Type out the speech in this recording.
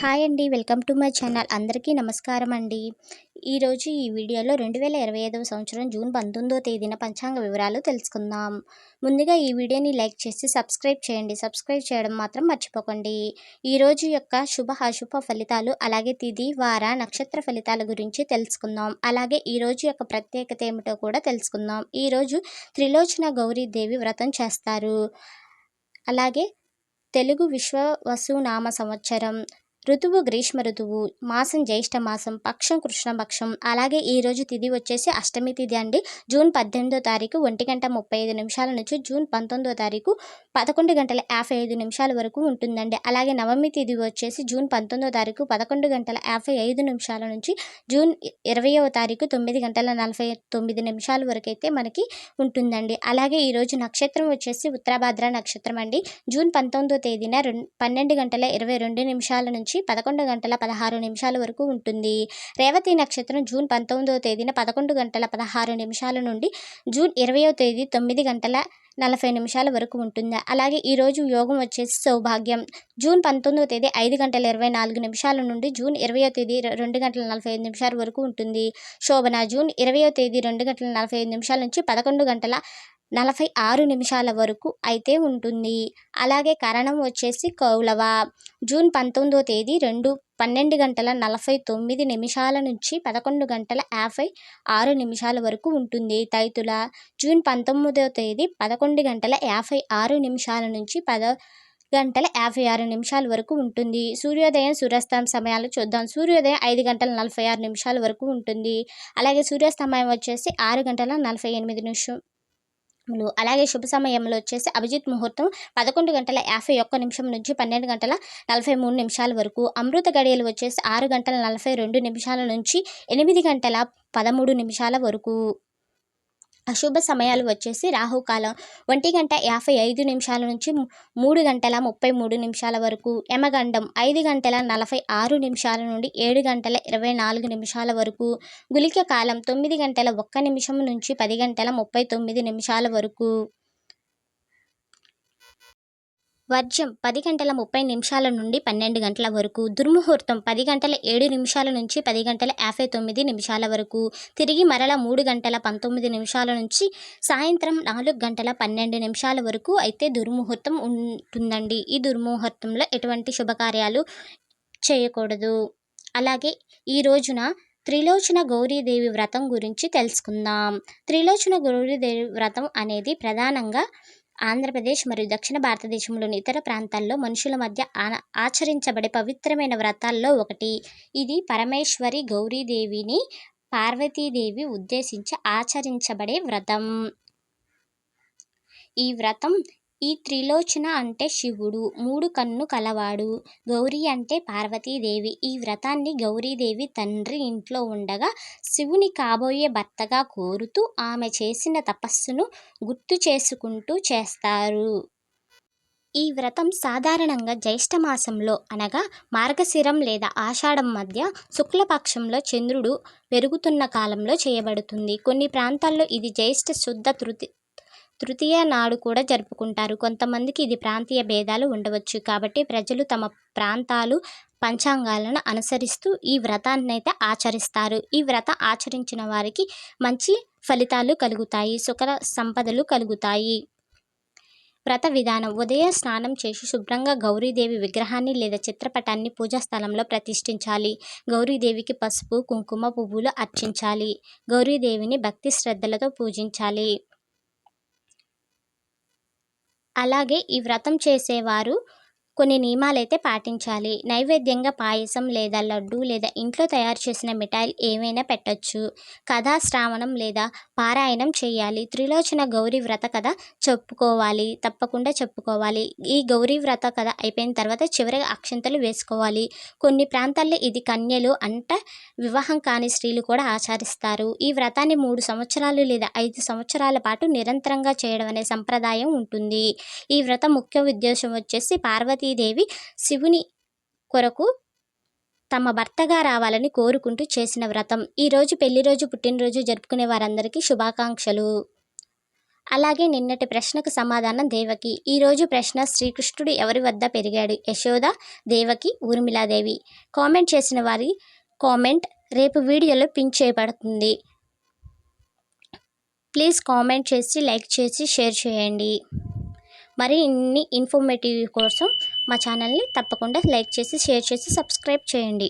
Hi అండి welcome to my channel. అందరికీ నమస్కారం అండి. ఈరోజు ఈ వీడియోలో రెండు వేల ఇరవై ఐదవ సంవత్సరం జూన్ పంతొమ్మిదో తేదీన పంచాంగ వివరాలు తెలుసుకుందాం. ముందుగా ఈ వీడియోని లైక్ చేసి సబ్స్క్రైబ్ చేయండి. సబ్స్క్రైబ్ చేయడం మాత్రం మర్చిపోకండి. ఈరోజు యొక్క శుభ అశుభ ఫలితాలు అలాగే తిది వార నక్షత్ర ఫలితాల గురించి తెలుసుకుందాం. అలాగే ఈరోజు యొక్క ప్రత్యేకత ఏమిటో కూడా తెలుసుకుందాం. ఈరోజు త్రిలోచన గౌరీదేవి వ్రతం చేస్తారు. అలాగే తెలుగు విశ్వ వసునామ సంవత్సరం. ఋతువు గ్రీష్మ ఋతువు మాసం జ్యేష్ఠ మాసం పక్షం కృష్ణపక్షం అలాగే ఈరోజు తిథి వచ్చేసి అష్టమి తిథి అండి. జూన్ పద్దెనిమిదో తారీఖు ఒంటి గంట ముప్పై ఐదు నిమిషాల నుంచి జూన్ పంతొమ్మిదో తారీఖు పదకొండు గంటల యాభై ఐదు నిమిషాల వరకు ఉంటుందండి. అలాగే నవమి తిథి వచ్చేసి జూన్ పంతొమ్మిదో తారీఖు పదకొండు గంటల యాభై ఐదు నిమిషాల నుంచి జూన్ ఇరవయవ తారీఖు తొమ్మిది గంటల నలభై తొమ్మిది నిమిషాల వరకు అయితే మనకి ఉంటుందండి. అలాగే ఈరోజు నక్షత్రం వచ్చేసి ఉత్తరాభాద్ర నక్షత్రం అండి. జూన్ పంతొమ్మిదో తేదీన రెండు పన్నెండు గంటల ఇరవై రెండు నిమిషాల నుంచి పదకొండు గంటల పదహారు నిమిషాల వరకు ఉంటుంది. రేవతి నక్షత్రం జూన్ పంతొమ్మిదవ తేదీన పదకొండు గంటల పదహారు నిమిషాల నుండి జూన్ ఇరవయో తేదీ తొమ్మిది గంటల నలభై నిమిషాల వరకు ఉంటుంది. అలాగే ఈరోజు యోగం వచ్చేసి సౌభాగ్యం. జూన్ పంతొమ్మిదవ తేదీ ఐదు గంటల ఇరవై నాలుగు నిమిషాల నుండి జూన్ ఇరవయో తేదీ రెండు గంటల నలభై ఐదు నిమిషాల వరకు ఉంటుంది. శోభన జూన్ ఇరవయో తేదీ రెండు గంటల నలభై ఐదు నిమిషాల నుంచి పదకొండు గంటల నలభై ఆరు నిమిషాల వరకు అయితే ఉంటుంది. అలాగే కరణం వచ్చేసి కౌలవ. జూన్ పంతొమ్మిదో తేదీ రెండు పన్నెండు గంటల నలభై తొమ్మిది నిమిషాల నుంచి పదకొండు గంటల యాభై ఆరు నిమిషాల వరకు ఉంటుంది. తైతుల జూన్ పంతొమ్మిదో తేదీ పదకొండు గంటల యాభై ఆరు నిమిషాల నుంచి పద గంటల యాభై ఆరు నిమిషాల వరకు ఉంటుంది. సూర్యోదయం సూర్యాస్తమయం సమయాలు చూద్దాం. సూర్యోదయం ఐదు గంటల నలభై ఆరు నిమిషాల వరకు ఉంటుంది. అలాగే సూర్యాస్తమయం వచ్చేసి ఆరు గంటల నలభై ఎనిమిది నిమిషం అలాగే శుభ సమయంలో వచ్చేసి అభిజిత్ ముహూర్తం పదకొండు గంటల యాభై ఒక్క నిమిషం నుంచి పన్నెండు గంటల నలభై మూడు నిమిషాల వరకు. అమృత గడియలు వచ్చేసి ఆరు గంటల నలభై రెండు నిమిషాల నుంచి ఎనిమిది గంటల పదమూడు నిమిషాల వరకు. అశుభ సమయాలు వచ్చేసి రాహుకాలం ఒంటి గంట యాభై ఐదు నిమిషాల నుంచి మూడు గంటల ముప్పై మూడు నిమిషాల వరకు యమగండం ఐదు గంటల నలభై ఆరు నిమిషాల నుండి ఏడు గంటల ఇరవై నాలుగు నిమిషాల వరకు గులిక కాలం తొమ్మిది గంటల ఒక్క నిమిషం నుంచి పది గంటల ముప్పై తొమ్మిది నిమిషాల వరకు. వర్జం పది గంటల ముప్పై నిమిషాల నుండి పన్నెండు గంటల వరకు దుర్ముహూర్తం పది గంటల ఏడు నిమిషాల నుంచి పది గంటల యాభై తొమ్మిది నిమిషాల వరకు తిరిగి మరల మూడు గంటల పంతొమ్మిది నిమిషాల నుంచి సాయంత్రం నాలుగు గంటల పన్నెండు నిమిషాల వరకు అయితే దుర్ముహూర్తం ఉంటుందండి. ఈ దుర్ముహూర్తంలో ఎటువంటి శుభకార్యాలు చేయకూడదు. అలాగే ఈ రోజున త్రిలోచన గౌరీదేవి వ్రతం గురించి తెలుసుకుందాం. త్రిలోచన గౌరీదేవి వ్రతం అనేది ప్రధానంగా ఆంధ్రప్రదేశ్ మరియు దక్షిణ భారతదేశంలోని ఇతర ప్రాంతాల్లో మనుషుల మధ్య ఆచరించబడే పవిత్రమైన వ్రతాల్లో ఒకటి. ఇది పరమేశ్వరి గౌరీదేవిని పార్వతీదేవి ఉద్దేశించి ఆచరించబడే వ్రతం. ఈ వ్రతం ఈ త్రిలోచన అంటే శివుడు మూడు కన్ను కలవాడు. గౌరీ అంటే పార్వతీదేవి. ఈ వ్రతాన్ని గౌరీదేవి తండ్రి ఇంట్లో ఉండగా శివుని కాబోయే భర్తగా కోరుతూ ఆమె చేసిన తపస్సును గుర్తు చేసుకుంటూ చేస్తారు. ఈ వ్రతం సాధారణంగా జ్యేష్ఠ మాసంలో అనగా మార్గశిరం లేదా ఆషాఢం మధ్య శుక్లపక్షంలో చంద్రుడు పెరుగుతున్న కాలంలో చేయబడుతుంది. కొన్ని ప్రాంతాల్లో ఇది జ్యేష్ఠ శుద్ధ తృతి తృతీయ నాడు కూడా జరుపుకుంటారు. కొంతమందికి ఇది ప్రాంతీయ భేదాలు ఉండవచ్చు. కాబట్టి ప్రజలు తమ ప్రాంతాలు పంచాంగాలను అనుసరిస్తూ ఈ వ్రతాన్ని అయితే ఆచరిస్తారు. ఈ వ్రతం ఆచరించిన వారికి మంచి ఫలితాలు కలుగుతాయి. సుఖ సంపదలు కలుగుతాయి. వ్రత విధానం. ఉదయం స్నానం చేసి శుభ్రంగా గౌరీదేవి విగ్రహాన్ని లేదా చిత్రపటాన్ని పూజా స్థలంలో ప్రతిష్ఠించాలి. గౌరీదేవికి పసుపు కుంకుమ పువ్వులు అర్చించాలి. గౌరీదేవిని భక్తి శ్రద్ధలతో పూజించాలి. అలాగే ఈ వ్రతం చేసేవారు. కొన్ని నియమాలైతే పాటించాలి. నైవేద్యంగా పాయసం లేదా లడ్డు లేదా ఇంట్లో తయారు చేసిన మిఠాయిలు ఏమైనా పెట్టచ్చు. కథా శ్రావణం లేదా పారాయణం చేయాలి. త్రిలోచన గౌరీ వ్రత కథ చెప్పుకోవాలి. తప్పకుండా చెప్పుకోవాలి. ఈ గౌరీ వ్రత కథ అయిపోయిన తర్వాత చివరిగా అక్షంతలు వేసుకోవాలి. కొన్ని ప్రాంతాల్లో ఇది కన్యలు అంట వివాహం కాని స్త్రీలు కూడా ఆచరిస్తారు. ఈ వ్రతాన్ని మూడు సంవత్సరాలు లేదా ఐదు సంవత్సరాల పాటు నిరంతరంగా చేయడం అనే సంప్రదాయం ఉంటుంది. ఈ వ్రత ముఖ్య ఉద్దేశం వచ్చేసి పార్వతీ పార్వతీదేవి శివుని కొరకు తమ భర్తగా రావాలని కోరుకుంటూ చేసిన వ్రతం. ఈరోజు పెళ్ళి రోజు పుట్టినరోజు జరుపుకునే వారందరికీ శుభాకాంక్షలు. అలాగే నిన్నటి ప్రశ్నకు సమాధానం దేవకి. ఈరోజు ప్రశ్న శ్రీకృష్ణుడు ఎవరి వద్ద పెరిగాడు? యశోద దేవకి ఊర్మిళాదేవి? కామెంట్ చేసిన వారి కామెంట్ రేపు వీడియోలో పిన్ చేయబడుతుంది. ప్లీజ్ కామెంట్ చేసి లైక్ చేసి షేర్ చేయండి. మరి ఇన్ని ఇన్ఫర్మేటివ్ కోసం మా ఛానల్ని తప్పకుండా లైక్ చేసి షేర్ చేసి సబ్స్క్రైబ్ చేయండి.